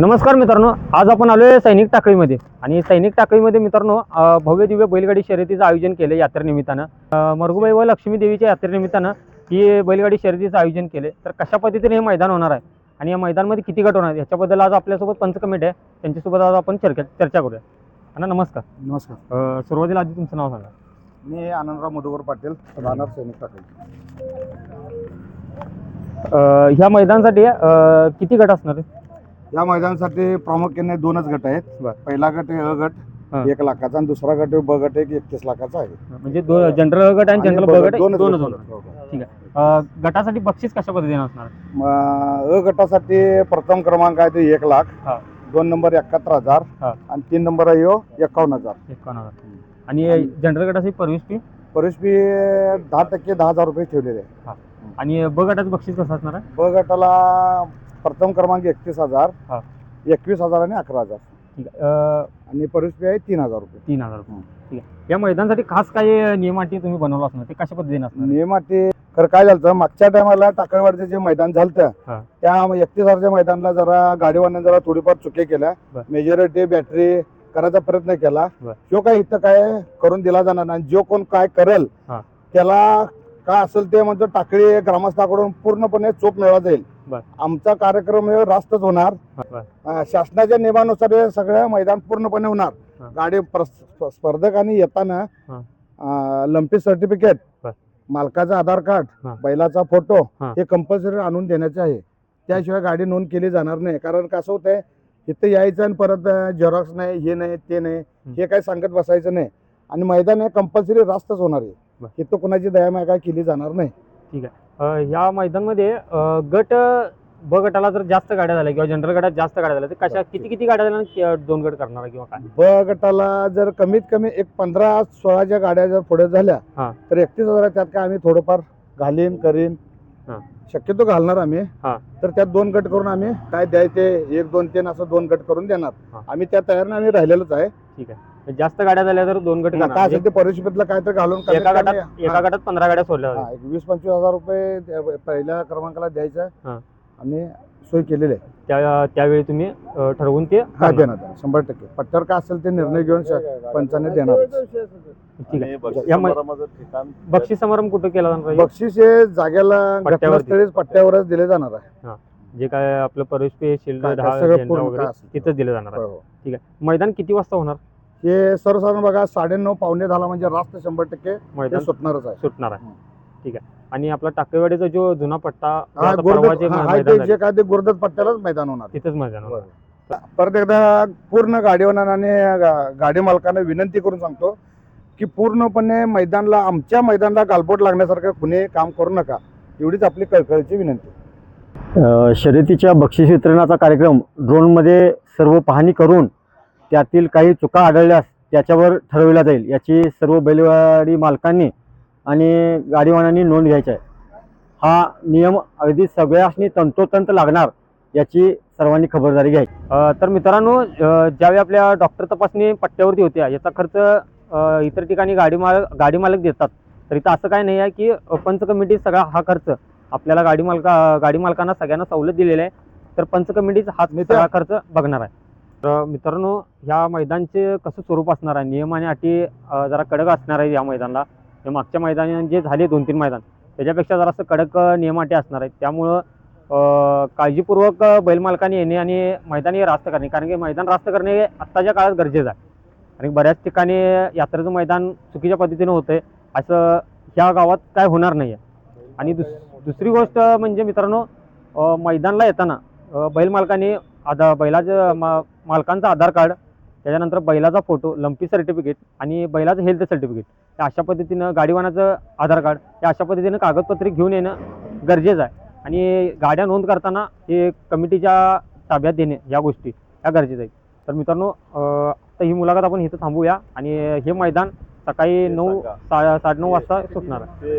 नमस्कार मित्रांनो आज आपण आलोय सैनिक टाकळीमध्ये. आणि सैनिक टाकळीमध्ये मित्रांनो भव्य दिव्य बैलगाडी शर्यतीचं आयोजन केलं यात्रेनिमित्तानं. मरगुबाई व लक्ष्मी देवीच्या यात्रेनिमित्तानं ही बैलगाडी शर्यतीचं आयोजन केले तर कशा पद्धतीने हे मैदान होणार आहे आणि या मैदानामध्ये किती गट होणार आहे याच्याबद्दल आज आपल्यासोबत पंच कमिटी आहे. त्यांच्यासोबत आज आपण चर्चा चर्चा करूया. अण्णा नमस्कार. नमस्कार. सुरुवातीला आधी तुमचं नाव सांगा. मी आनंदराव मधुकर पाटील राहणार सैनिक टाकळी. ह्या मैदानासाठी किती गट असणार आहे या मैदानासाठी प्रामुख्याने दोनच गट आहेत बर. पहिला गट आहे अ हा. गट एक लाखाचा आणि दुसरा गट ब गट एक एकतीस लाखाचा आहे म्हणजे जनरल गट आणि जनरल ब गट गट दोनच दोनच गट होणार आहेत. हो, हो. ठीक आहे अ, गटासाठी बक्षीस कशा पद्धतीने असणार? म, अ गटासाठी प्रथम क्रमांक आहे ते एक लाख हा. दोन नंबर एकाहत्तर हजार हा. आणि तीन नंबर आहे ह्यो एकावन्न हजार एकावन्न हजार आणि जनरल गटाची परवेश फी परिश फी दहा टक्के दहा हजार रुपये ठेवलेले आहे आणि ब गटाचं बक्षीस कसं असणार आहे ब गटाला प्रथम क्रमांक एकतीस हजार हा. एकवीस हजार आणि अकरा हजार ठीक आहे अ, आणि फी आहे तीन हजार रुपये तीन हजार रुपये ठीक आहे या मैदानासाठी खास काही नियम अटी तुम्ही बनवलं असणार ते कशा पद्धतीने असणार आहे? नियम अटी खरं काय झालं मागच्या टायमाला टाकळवाडचं जे मैदान झालं हा. त्या एकतीस हजारच्या मैदानाला जरा गाडीवाल्याने जरा थोडीफार चुके केल्या बर. मेजॉरिटी बॅटरी करायचा प्रयत्न केला बर. जो काय इथं काय करून दिला जाणार नाही जो कोण काय करेल हा. त्याला काय असेल ते म्हणजे टाकळी ग्रामस्थाकडून पूर्णपणे चोप मिळवला जाईल. आमचा कार्यक्रम हे रास्तच होणार शासनाच्या नियमानुसार हे सगळं मैदान पूर्णपणे होणार. गाडी प्र- स्पर्धकांनी येताना. लंपी सर्टिफिकेट बर. मालकाचं आधार कार्ड हा. बैलाचा फोटो हा. हे कंपल्सरी आणून देण्याचे आहे त्याशिवाय गाडी नोंद केली जाणार नाही कारण कसं होतंय इथं यायचं आणि परत झेरॉक्स नाही हे नाही ते नाही हे काय सांगत बसायचं नाही आणि मैदान हे कंपल्सरी रास्तच होणार आहे बर. इथं कोणाची दयामाय काय केली जाणार नाही या मैदानामध्ये गट ब गटाला जर जास्त गाड्या झाल्या किंवा जनरल गटात जास्त गाड्या झाल्या तर कशा किती किती गाड्या झाल्या आणि दोन गट करणार किंवा काय ब गटाला जर कमीत कमी एक पंधरा सोळाच्या गाड्या जर पुढे झाल्या. तर एकतीस हजार त्यात काय आम्ही थोडंफार घालीन करीन हा. शक्यतो घालणार आम्ही. तर त्यात दोन गट करून आम्ही काय द्यायचे एक दोन तीन असं दोन गट करून. देणार आम्ही त्या तयारीने आम्ही राहिलेलोच आहे ठीक आहे जास्त गाड्या झाल्या तर दोन गट करणार काय म्हणजे असेल ते परिषदेतला काय तर घालून एका कमी- गटात एका गटात पंधरा गाड्या सोडल्या हा. एक वीस पंचवीस हजार रुपये त्या पहिल्या क्रमांकाला द्यायचं हा. आम्ही सोय केलेली आहे त्या त्यावेळी तुम्ही अ, ठरवून ते हा करणार. देणार देणार, शंभर टक्के पट्ट्यावर काय असेल ते निर्णय घेऊन श- पंचाने देणार ठीक आहे बक्षीस समारंभ कुठं केला जाणार? बक्षीस हे जागेला पट्ट्यावरती. घटनास्थळीच पट्ट्यावरच दिले जाणार आहे जे काय आपलं परवेश पे शिल्ड काय- काय दहा सगळं झेंडा पूर्ण वगैरे काय असेल ते. तिथंच दिलं जाणार आहे हो, हो. ठीक आहे मैदान किती वाजता होणार हे सर्वसाधारण बघा साडेनऊ पावणे झाला म्हणजे रास्त शंभर टक्के मैदान सुटणारच आहे. सुटणार आहे. हं. ठीक आहे. आणि आपला टाकेवाडीचा जो जुना पट्टा जो हा आता गुर्दत परवाचे हा, मै- हा, मैदान ते झाले, जे काय ते गुर्दत पट्ट्यालाच मैदान होणार. तिथंच मैदान होणार. परत एकदा पूर्ण गाडीवानाने गा- गाडी मालकाने विनंती करून सांगतो की पूर्णपणे मैदानला आमच्या मैदानला गालबोट लागण्यासारखं कुणी काम करू नका. एवढीच आपली कळकळीची विनंती. अ, शर्यतीच्या बक्षीस वितरणाचा कार्यक्रम ड्रोनमध्ये सर्व पाहणी करून त्यातील काही चुका आढळल्यास त्याच्यावर ठरविला जाईल. याची सर्व बैलगाडी मालकांनी आणि गाडीवानांनी नोंद घ्यायची आहे. हा नियम अगदी सगळ्यांनी तंतोतंत लागणार याची सर्वांनी खबरदारी घ्यायची. तर मित्रांनो ज्यावेळी आपल्या डॉक्टर तपासणी पट्ट्यावरती होत्या याचा खर्च इतर ठिकाणी गाडी माल गाडी मालक देतात तर इथं असं काय नाही आहे की पंच कमिटी सगळा हा खर्च आपल्याला गाडी मालका गाडी मालकांना सगळ्यांना सवलत दिलेली आहे तर पंच कमिटीचा सगळा खर्च बघणार आहे. तर मित्रांनो ह्या मैदानचे कसं स्वरूप असणार आहे? नियम आणि अटी जरा कडक असणार आहे या मैदानाला. हे मागच्या मैदान जे झाले दोन तीन मैदान त्याच्यापेक्षा जरासं कडक नियम अटी असणार आहेत. त्यामुळं काळजीपूर्वक बैलमालकाने येणे आणि मैदानी रास्त करणे. कारण की मैदान रास्त करणे हे आत्ताच्या काळात गरजेचं आहे. आणि बऱ्याच ठिकाणी यात्रेचं मैदान चुकीच्या पद्धतीनं होतं आहे असं ह्या गावात काय होणार नाही आहे आणि दुस दुसरी गोष्ट म्हणजे मित्रांनो मैदानला येताना बैलमालकाने बैल मालकाने आधा बैलाचं मा मालकांचं आधार कार्ड त्याच्यानंतर बैलाचा फोटो लंपी सर्टिफिकेट आणि बैलाचं हेल्थ सर्टिफिकेट अशा पद्धतीनं गाडीवानाचं आधार कार्ड या अशा पद्धतीनं कागदपत्रे घेऊन येणं गरजेचं आहे. आणि गाड्या नोंद करताना हे कमिटीच्या ताब्यात देणे या गोष्टी या गरजेचं आहे. तर मित्रांनो आता ही मुलाखत आपण इथं थांबूया आणि हे मैदान सकाळी नऊ सा साडेनऊ वाजता सुटणार आहे.